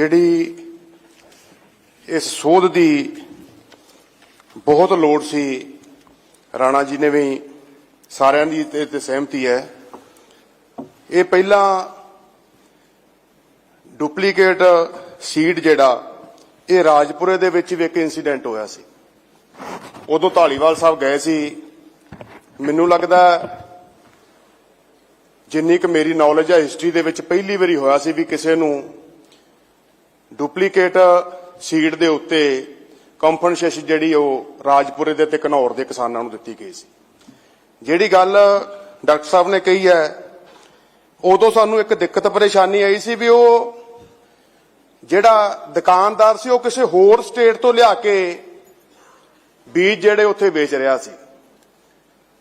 ਜਿਹੜੀ ਇਸ ਸੋਧ ਦੀ ਬਹੁਤ ਲੋੜ ਸੀ, ਰਾਣਾ ਜੀ ਨੇ ਵੀ ਸਾਰਿਆਂ ਦੀ ਤੇ ਸਹਿਮਤੀ ਹੈ। ਇਹ ਪਹਿਲਾਂ ਡੁਪਲੀਕੇਟ ਸੀਟ ਜਿਹੜਾ, ਇਹ ਰਾਜਪੁਰੇ ਦੇ ਵਿੱਚ ਵੀ ਇੱਕ ਇਨਸੀਡੈਂਟ ਹੋਇਆ ਸੀ। ਉਦੋਂ ਢਾਲੀਵਾਲ ਸਾਹਿਬ ਗਏ ਸੀ। ਮੈਨੂੰ ਲੱਗਦਾ ਜਿੰਨੀ ਕੁ ਮੇਰੀ ਨੌਲੇਜ ਹੈ ਹਿਸਟਰੀ ਦੇ ਵਿੱਚ ਪਹਿਲੀ ਵਾਰੀ ਹੋਇਆ ਸੀ ਵੀ ਕਿਸੇ ਨੂੰ ਡੁਪਲੀਕੇਟ ਸੀਟ ਦੇ ਉੱਤੇ ਕੰਪਨਸੇਸ਼ਨ ਜਿਹੜੀ ਉਹ ਰਾਜਪੁਰੇ ਦੇ ਤੇ ਘਨੌਰ ਦੇ ਕਿਸਾਨਾਂ ਨੂੰ ਦਿੱਤੀ ਗਈ ਸੀ। ਜਿਹੜੀ ਗੱਲ ਡਾਕਟਰ ਸਾਹਿਬ ਨੇ ਕਹੀ ਹੈ, ਉਦੋਂ ਸਾਨੂੰ ਇੱਕ ਦਿੱਕਤ ਪਰੇਸ਼ਾਨੀ ਆਈ ਸੀ ਵੀ ਉਹ ਜਿਹੜਾ ਦੁਕਾਨਦਾਰ ਸੀ, ਉਹ ਕਿਸੇ ਹੋਰ ਸਟੇਟ ਤੋਂ ਲਿਆ ਕੇ ਬੀਜ ਜਿਹੜੇ ਉੱਥੇ ਵੇਚ ਰਿਹਾ ਸੀ।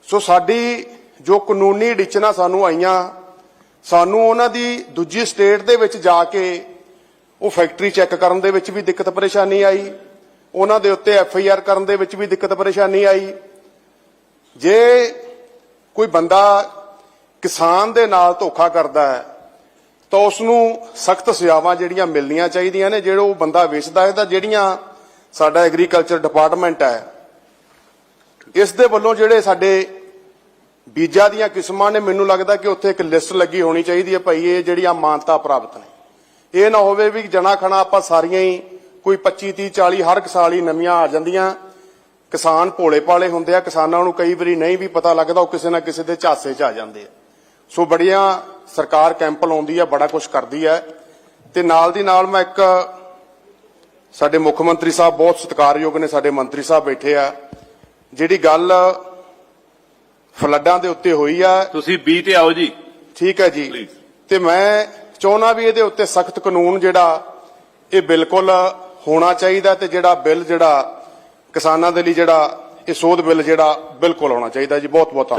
ਸੋ ਸਾਡੀ ਜੋ ਕਾਨੂੰਨੀ ਅੜਿਚਨਾ ਸਾਨੂੰ ਆਈਆਂ, ਸਾਨੂੰ ਉਹਨਾਂ ਦੀ ਦੂਜੀ ਸਟੇਟ ਦੇ ਵਿੱਚ ਜਾ ਕੇ ਉਹ ਫੈਕਟਰੀ ਚੈੱਕ ਕਰਨ ਦੇ ਵਿੱਚ ਵੀ ਦਿੱਕਤ ਪਰੇਸ਼ਾਨੀ ਆਈ। ਉਹਨਾਂ ਦੇ ਉੱਤੇ ਐਫ ਆਈ ਆਰ ਕਰਨ ਦੇ ਵਿੱਚ ਵੀ ਦਿੱਕਤ ਪਰੇਸ਼ਾਨੀ ਆਈ। ਜੇ ਕੋਈ ਬੰਦਾ ਕਿਸਾਨ ਦੇ ਨਾਲ ਧੋਖਾ ਕਰਦਾ ਹੈ, ਤਾਂ ਉਸ ਨੂੰ ਸਖਤ ਸਜ਼ਾਵਾਂ ਜਿਹੜੀਆਂ ਮਿਲਣੀਆਂ ਚਾਹੀਦੀਆਂ ਨੇ, ਜਿਹੜਾ ਉਹ ਬੰਦਾ ਵੇਚਦਾ ਹੈ, ਤਾਂ ਜਿਹੜੀਆਂ ਸਾਡਾ ਐਗਰੀਕਲਚਰ ਡਿਪਾਰਟਮੈਂਟ ਹੈ, ਇਸ ਦੇ ਵੱਲੋਂ ਜਿਹੜੇ ਸਾਡੇ ਬੀਜਾਂ ਦੀਆਂ ਕਿਸਮਾਂ ਨੇ, ਮੈਨੂੰ ਲੱਗਦਾ ਕਿ ਉੱਥੇ ਇੱਕ ਲਿਸਟ ਲੱਗੀ ਹੋਣੀ ਚਾਹੀਦੀ ਹੈ, ਭਾਈ ਇਹ ਜਿਹੜੀਆਂ ਮਾਨਤਾ ਪ੍ਰਾਪਤ ਨੇ। ਇਹ ਨਾ ਹੋਵੇ ਵੀ ਜਣਾ ਖਣਾ ਆਪਾਂ ਸਾਰੀਆਂ ਹੀ ਕੋਈ 25 30 40 ਹਰ ਸਾਲ ਹੀ ਨਵੀਆਂ ਆ ਜਾਂਦੀਆਂ। ਕਿਸਾਨ ਭੋਲੇ ਭਾਲੇ ਹੁੰਦੇ ਆ ਕਿਸਾਨਾਂ ਨੂੰ ਕਈ ਵਾਰੀ ਨਹੀਂ ਵੀ ਪਤਾ ਲੱਗਦਾ ਉਹ ਕਿਸੇ ਨਾ ਕਿਸੇ ਦੇ ਝਾਸੇ 'ਚ ਆ ਜਾਂਦੇ ਆ। ਸੋ ਬੜੀਆਂ ਸਰਕਾਰ ਕੈਂਪ ਲਾਉਂਦੀ ਆ ਬੜਾ ਕੁਝ ਕਰਦੀ ਹੈ ਤੇ ਨਾਲ ਦੀ ਨਾਲ ਮੈਂ ਇੱਕ ਸਾਡੇ ਮੁੱਖ ਮੰਤਰੀ ਸਾਹਿਬ ਬਹੁਤ ਸਤਿਕਾਰਯੋਗ ਨੇ ਸਾਡੇ ਮੰਤਰੀ ਸਾਹਿਬ ਬੈਠੇ ਆ। ਜਿਹੜੀ ਗੱਲ ਫਲੱਡਾਂ ਦੇ ਉੱਤੇ ਹੋਈ ਆ ਤੁਸੀਂ ਬੀ ਤੇ ਆਓ ਜੀ। ਠੀਕ ਹੈ ਜੀ. ਤੇ ਮੈਂ ਚਾਹੁੰਦਾ ਵੀ ਇਹਦੇ ਉੱਤੇ ਸਖਤ ਕਾਨੂੰਨ ਜਿਹੜਾ ਇਹ ਬਿਲਕੁਲ ਹੋਣਾ ਚਾਹੀਦਾ ਤੇ ਜਿਹੜਾ ਬਿੱਲ ਜਿਹੜਾ ਕਿਸਾਨਾਂ ਦੇ ਲਈ ਜਿਹੜਾ ਇਹ ਸੋਧ ਬਿੱਲ ਜਿਹੜਾ ਬਿਲਕੁਲ ਹੋਣਾ ਚਾਹੀਦਾ ਜੀ। ਬਹੁਤ ਬਹੁਤ